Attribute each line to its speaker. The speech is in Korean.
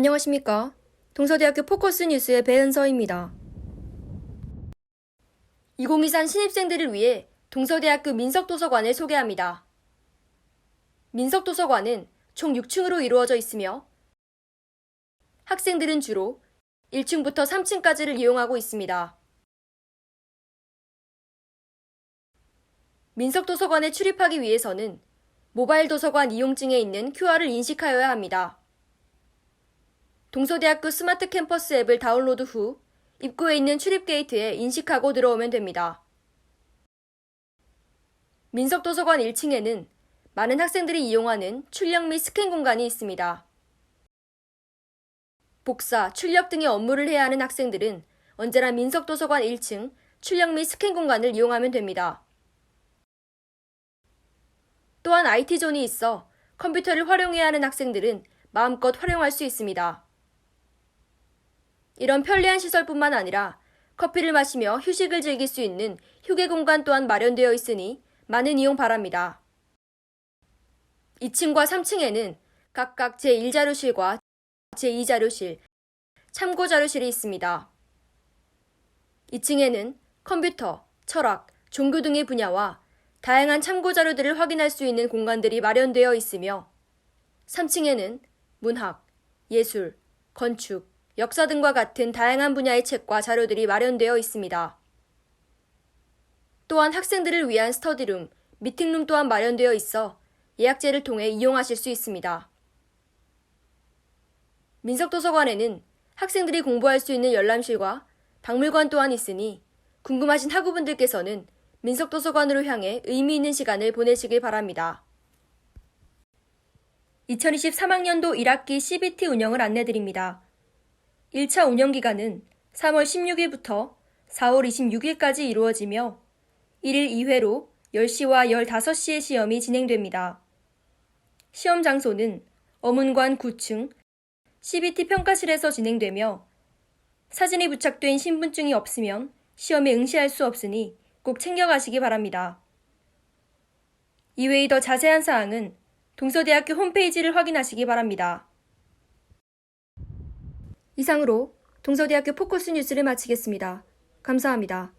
Speaker 1: 안녕하십니까. 동서대학교 포커스 뉴스의 배은서입니다. 2023 신입생들을 위해 동서대학교 민석도서관을 소개합니다. 민석도서관은 총 6층으로 이루어져 있으며 학생들은 주로 1층부터 3층까지를 이용하고 있습니다. 민석도서관에 출입하기 위해서는 모바일 도서관 이용증에 있는 QR을 인식하여야 합니다. 동서대학교 스마트 캠퍼스 앱을 다운로드 후 입구에 있는 출입 게이트에 인식하고 들어오면 됩니다. 민석도서관 1층에는 많은 학생들이 이용하는 출력 및 스캔 공간이 있습니다. 복사, 출력 등의 업무를 해야 하는 학생들은 언제나 민석도서관 1층 출력 및 스캔 공간을 이용하면 됩니다. 또한 IT존이 있어 컴퓨터를 활용해야 하는 학생들은 마음껏 활용할 수 있습니다. 이런 편리한 시설뿐만 아니라 커피를 마시며 휴식을 즐길 수 있는 휴게 공간 또한 마련되어 있으니 많은 이용 바랍니다. 2층과 3층에는 각각 제1자료실과 제2자료실, 참고자료실이 있습니다. 2층에는 컴퓨터, 철학, 종교 등의 분야와 다양한 참고 자료들을 확인할 수 있는 공간들이 마련되어 있으며 3층에는 문학, 예술, 건축, 역사 등과 같은 다양한 분야의 책과 자료들이 마련되어 있습니다. 또한 학생들을 위한 스터디룸, 미팅룸 또한 마련되어 있어 예약제를 통해 이용하실 수 있습니다. 민석도서관에는 학생들이 공부할 수 있는 열람실과 박물관 또한 있으니 궁금하신 학우분들께서는 민석도서관으로 향해 의미 있는 시간을 보내시길 바랍니다. 2023학년도 1학기 CBT 운영을 안내드립니다. 1차 운영 기간은 3월 16일부터 4월 26일까지 이루어지며 1일 2회로 10시와 15시의 시험이 진행됩니다. 시험 장소는 어문관 9층 CBT 평가실에서 진행되며 사진이 부착된 신분증이 없으면 시험에 응시할 수 없으니 꼭 챙겨가시기 바랍니다. 이외의 더 자세한 사항은 동서대학교 홈페이지를 확인하시기 바랍니다. 이상으로 동서대학교 포커스 뉴스를 마치겠습니다. 감사합니다.